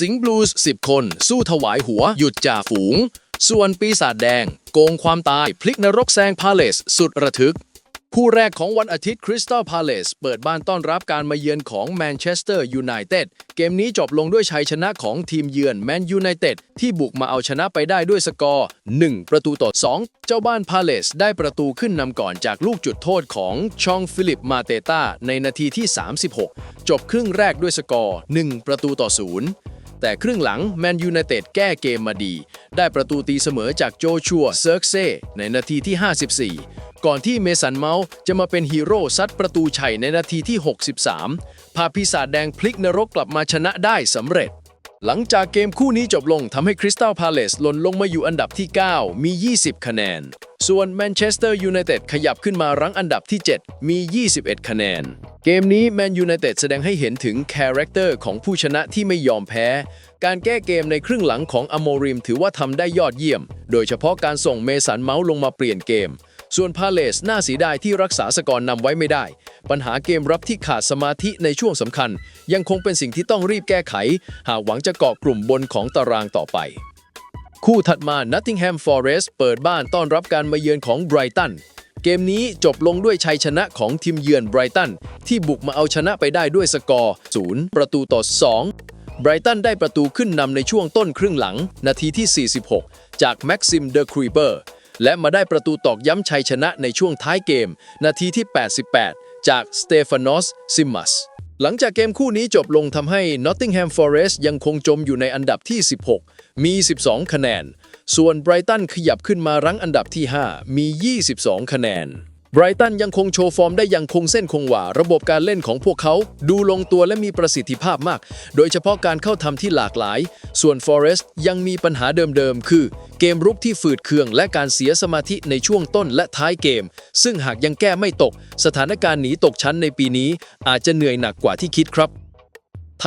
สิงห์บลูส์10 คนสู้ถวายหัวหยุดจ่าฝูง ส่วนปีศาจแดง โกงความตายพลิกนรกแซงพาเลสสุดระทึก คู่แรกของวันอาทิตย์คริสตัลพาเลสเปิดบ้านต้อนรับการมาเยือนของแมนเชสเตอร์ยูไนเต็ดเกมนี้จบลงด้วยชัยชนะของทีมเยือนแมนยูไนเต็ดที่บุกมาเอาชนะไปได้ด้วยสกอร์ 1 ประตูต่อ 2 เจ้าบ้านพาเลสได้ประตูขึ้นนำก่อนจากลูกจุดโทษของชองฟิลิปมาเตต้าในนาทีที่ 36 จบครึ่งแรกด้วยสกอร์ 1 ประตูต่อ 0 แต่ครึ่งหลังแมนยูไนเต็ดแก้เกมมาดี ได้ประตูตีเสมอจากโจชัวเซิร์กเซในนาทีที่ 54 ก่อนที่เมสันเมาส์จะมาเป็นฮีโร่ซัดประตูชัยในนาทีที่ 63 พาปีศาจแดงพลิกนรกกลับมาชนะได้สำเร็จหลังจากเกมคู่นี้จบลงทำให้คริสตัลพาเลสหล่นลงมาอยู่อันดับที่ 9 มี 20 คะแนน ส่วนแมนเชสเตอร์ยูไนเต็ดขยับขึ้นมารั้งอันดับที่ 7 มี 21 คะแนน เกมนี้แมนยูไนเต็ดแสดงให้เห็นถึงคาแรคเตอร์ของผู้ชนะที่ไม่ยอมแพ้ การแก้เกมในครึ่งหลังของอโมริมถือว่าทำได้ยอดเยี่ยม โดยเฉพาะการส่งเมสันเมาส์ลงมาเปลี่ยนเกม ส่วนพาเลสน่าเสียดายที่รักษาสกอร์นำไว้ไม่ได้ ปัญหาเกมรับที่ขาดสมาธิในช่วงสำคัญ ยังคงเป็นสิ่งที่ต้องรีบแก้ไข หากหวังจะเกาะกลุ่มบนของตารางต่อไป คู่ถัดมา Nottingham Forest เปิดบ้านต้อนรับการมาเยือนของไบรตัน เกมนี้จบลงด้วยชัยชนะของทีมเยือนไบรตัน ที่บุกมาเอาชนะไปได้ด้วยสกอร์ 0 ประตูต่อ 2 ไบรตันได้ประตูขึ้นนำในช่วงต้นครึ่งหลัง นาทีที่ 46 จากแม็กซิมเดอครีเปอร์และมาได้ประตูตอกย้ำชัยชนะในช่วงท้ายเกม นาทีที่ 88 จากสเตฟานอสซิมัสหลังจากเกมคู่นี้จบลงทำให้ Nottingham Forest ยังคงจมอยู่ในอันดับที่ 16 มี 12 คะแนน ส่วนไบรตันขยับขึ้นมารั้งอันดับที่ 5 มี 22 คะแนนไบรตันยังคงโชว์ฟอร์มได้อย่างคงเส้นคงวาระบบการเล่นของพวกเขาดูลงตัวและมีประสิทธิภาพมาก โดยเฉพาะการเข้าทำที่หลากหลาย ส่วน Forest ยังมีปัญหาเดิมๆ คือ เกมรุกที่ฝืดเคืองและการเสียสมาธิในช่วงต้นและท้ายเกม ซึ่งหากยังแก้ไม่ตก สถานการณ์หนีตกชั้นในปีนี้อาจจะเหนื่อยหนักกว่าที่คิดครับ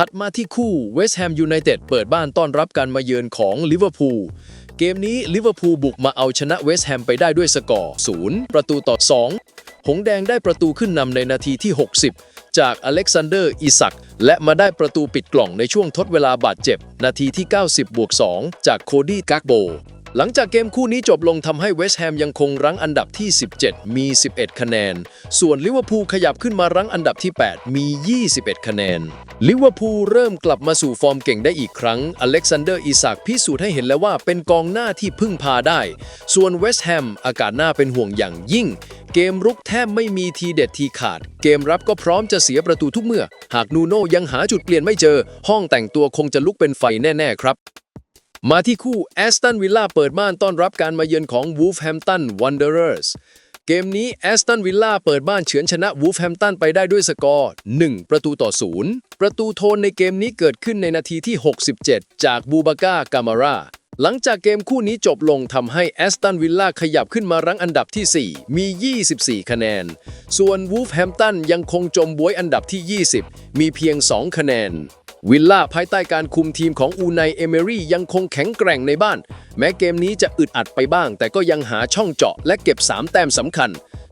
ถัดมาที่คู่เวสต์แฮมยูไนเต็ดเปิดบ้านต้อนรับการมาเยือนของลิเวอร์พูลเกมนี้ลิเวอร์พูลบุกมาเอาชนะเวสต์แฮมไปได้ด้วยสกอร์ 0 ประตูต่อ 2 หงแดงได้ประตูขึ้นนำในนาทีที่ 60 จากอเล็กซานเดอร์อิสักและมาได้ประตูปิดกล่องในช่วงทดเวลาบาดเจ็บ นาทีที่ 90บวก2จากโคดี้กักโบ หลังจากเกมคู่นี้จบลงทำให้เวสต์แฮมยังคงรั้งอันดับที่ 17 มี 11 คะแนน ส่วนลิเวอร์พูลขยับขึ้นมารั้งอันดับที่ 8 มี 21 คะแนน ลิเวอร์พูลเริ่มกลับมาสู่ฟอร์มเก่งได้อีกครั้ง อเล็กซานเดอร์อิสักพิสูจน์ให้เห็นแล้วว่าเป็นกองหน้าที่พึ่งพาได้ ส่วนเวสต์แฮมอากาศหน้าเป็นห่วงอย่างยิ่ง เกมรุกแทบไม่มีทีเด็ดทีขาด เกมรับก็พร้อมจะเสียประตูทุกเมื่อ หากนูโน่ยังหาจุดเปลี่ยนไม่เจอ ห้องแต่งตัวคงจะลุกเป็นไฟแน่ ๆ ครับ มาที่คู่แอสตันวิลล่าเปิดบ้านต้อนรับการมาเยือนของวูฟแฮมตันวันเดอร์สเกมนี้แอสตันวิลล่าเปิดบ้านเฉือนชนะวูฟแฮมตันไปได้ด้วยสกอร์ 1 ประตูต่อ 0 ประตูโทนในเกมนี้เกิดขึ้นในนาทีที่ 67 จากบูบาก้ากามาราหลังจากเกมคู่นี้จบลงทำให้แอสตันวิลล่าขยับขึ้นมารั้งอันดับที่ 4 มี 24 คะแนน ส่วนวูฟแฮมตันยังคงจมบวยอันดับที่ 20 มีเพียง 2 คะแนน วิลล่าภายใต้การคุมทีมของอูไนเอเมรี่ยังคงแข็งแกร่งในบ้าน แม้เกมนี้จะอึดอัดไปบ้าง แต่ก็ยังหาช่องเจาะและเก็บ 3 แต้มสำคัญ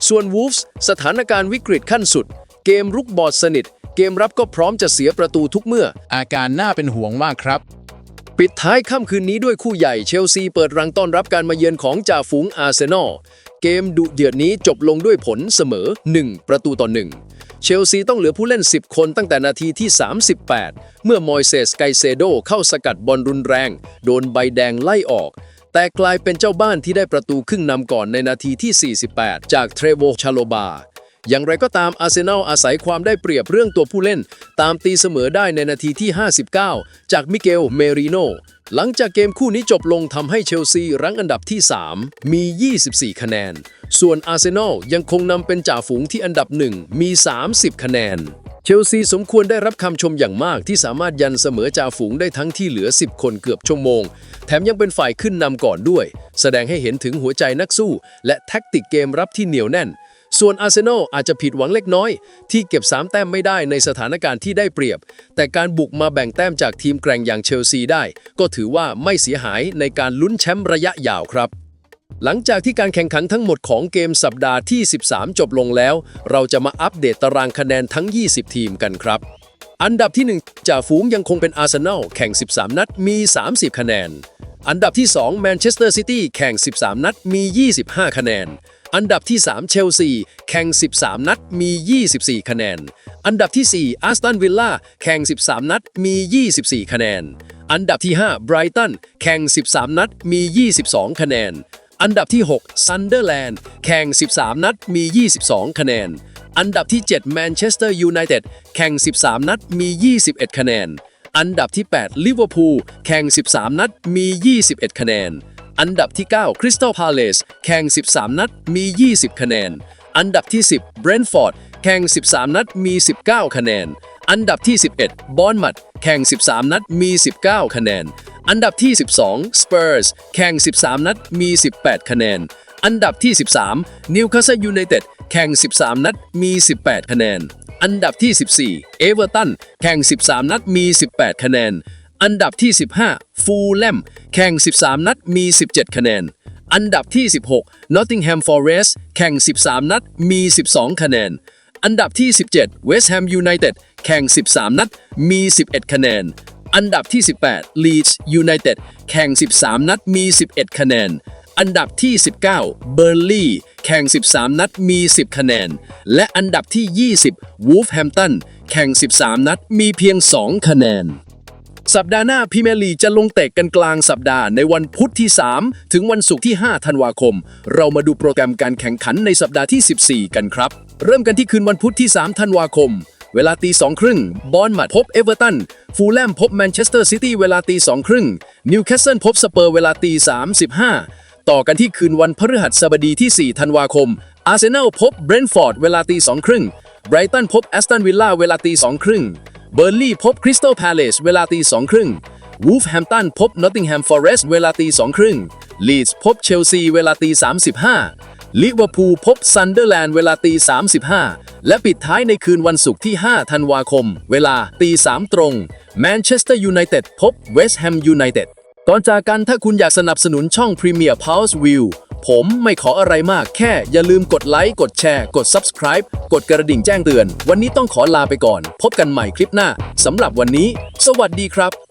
ส่วนวูฟส์สถานการณ์วิกฤตขั้นสุด เกมรุกบอดสนิท เกมรับก็พร้อมจะเสียประตูทุกเมื่อ อาการน่าเป็นห่วงมากครับ ปิดท้ายค่ำคืนนี้ด้วยคู่ใหญ่เชลซีเปิดรังต้อนรับการมาเยือนของจ่าฝูงอาร์เซนอลเกมดุเดือดนี้จบลงด้วยผลเสมอ 1 ประตูต่อ1 เชลซีต้องเหลือผู้เล่น 10 คนตั้งแต่นาทีที่ 38 เมื่อมอยเซสไกเซโดเข้าสกัดบอลรุนแรง โดนใบแดงไล่ออก แต่กลายเป็นเจ้าบ้านที่ได้ประตูครึ่งนำก่อนในนาทีที่ 48 จากเทรโวชาโลบา อย่างไรก็ตามอาร์เซนอลอาศัยความได้เปรียบเรื่องตัวผู้เล่น ตามตีเสมอได้ในนาทีที่ 59 จากมิเกลเมริโน หลังจากเกมคู่นี้จบลงทำให้เชลซีรั้งอันดับที่ 3 มี 24 คะแนน ส่วนอาร์เซนอลยังคงนำเป็นจ่าฝูงที่อันดับ 1 มี 30 คะแนน เชลซีสมควรได้รับคำชมอย่างมากที่สามารถยันเสมอจ่าฝูงได้ทั้งที่เหลือ 10 คนเกือบชั่วโมง แถมยังเป็นฝ่ายขึ้นนำก่อนด้วย แสดงให้เห็นถึงหัวใจนักสู้ และแท็กติกเกมรับที่เหนียวแน่น ส่วนอาร์เซนอลอาจจะผิดหวังเล็กน้อย ที่เก็บ 3 แต้มไม่ได้ในสถานการณ์ที่ได้เปรียบ แต่การบุกมาแบ่งแต้มจากทีมแกร่งอย่างเชลซีได้ ก็ถือว่าไม่เสียหายในการลุ้นแชมป์ระยะยาวครับหลังจากที่การแข่งขันทั้งหมดของเกมสัปดาห์ที่ 13 จบลงแล้ว เราจะมาอัปเดตตารางคะแนนทั้ง 20 ทีมกันครับ อันดับที่ 1 จ่าฝูงยังคงเป็นอาร์เซนอลแข่ง 13 นัดมี 30 คะแนน อันดับที่ 2 แมนเชสเตอร์ซิตี้แข่ง 13 นัดมี 25 คะแนน อันดับที่ 3 เชลซี แข่ง 13 นัดมี 24 คะแนน อันดับที่ 4 อาร์สตันวิลล่า แข่ง 13 นัดมี 24 คะแนน อันดับที่ 5 ไบรตัน แข่ง 13 นัดมี 22 คะแนน อันดับที่ 6 ซันเดอร์แลนด์ แข่ง 13 นัดมี 22 คะแนน อันดับที่ 7 แมนเชสเตอร์ยูไนเต็ด แข่ง 13 นัดมี 21 คะแนน อันดับที่ 8 ลิเวอร์พูล แข่ง 13 นัดมี 21 คะแนน อันดับที่9คริสตัลพาเลสแข่ง 13 นัด มี 20 คะแนน อันดับที่ 10เบรนท์ฟอร์ดแข่ง 13 นัด มี 19 คะแนน อันดับที่ 11บอนมัดแข่ง 13 นัด มี 19 คะแนน อันดับที่ 12 Spurs แข่ง 13 นัด มี 18 คะแนน อันดับที่ 13 Newcastle United แข่ง 13 นัด มี 18 คะแนน อันดับที่ 14 Everton แข่ง 13 นัด มี 18 คะแนน อันดับที่ 15 Fulham แข่ง 13 นัด มี 17 คะแนน อันดับที่ 16 Nottingham Forest แข่ง 13 นัด มี 12 คะแนน อันดับที่ 17 West Ham United แข่ง 13 นัด มี 11 คะแนน อันดับที่ 18 Leeds United แข่ง 13 นัด มี 11 คะแนน อันดับที่ 19 Burnley แข่ง 13 นัด มี 10 คะแนน และอันดับที่ 20 Wolverhampton แข่ง 13 นัด มีเพียง 2 คะแนน สัปดาห์หน้าพรีเมียร์ลีกจะลงเตะกันกลางสัปดาห์ในวันพุธที่ 3 ถึงวันศุกร์ที่ 5 ธันวาคม เรามาดูโปรแกรมการแข่งขันในสัปดาห์ที่ 14 กันครับ เริ่มกันที่คืนวันพุธที่ 3 ธันวาคม เวลาตีสองครึ่งบอร์นมัดพบเอเวอร์ตัน ฟูลแลมพบแมนเชสเตอร์ซิตี้เวลาตีสองครึ่งนิวคาสเซิลพบสเปอร์เวลาตี35ต่อกันที่คืนวันพฤหัสบดีที่ 4 ธันวาคม อาร์เซนอลพบเบรนท์ฟอร์ดเวลาตีสองครึ่งไบรตันพบแอสตันวิลล่าเวลาตีสองครึ่ง เบอร์ลี่พบคริสตัลพาเลซเวลาตีสองครึ่งวูฟแฮมตันพบนอตติงแฮมฟอเรสต์เวลาตีสองครึ่งลีดส์พบเชลซีเวลาตี35ลิเวอร์พูลพบซันเดอร์แลนด์เวลาตี35และปิดท้ายในคืนวันศุกร์ที่ 5 ธันวาคม เวลาตี3ตรงแมนเชสเตอร์ยูไนเต็ดพบเวสต์แฮมยูไนเต็ด ก่อนจากกันถ้าคุณอยากสนับสนุนช่อง Premier Pulse View ผมไม่ขออะไรมากแค่อย่าลืมกดไลค์ กดแชร์ กด Subscribe กดกระดิ่งแจ้งเตือน วันนี้ต้องขอลาไปก่อน พบกันใหม่คลิปหน้าสำหรับวันนี้ สวัสดีครับ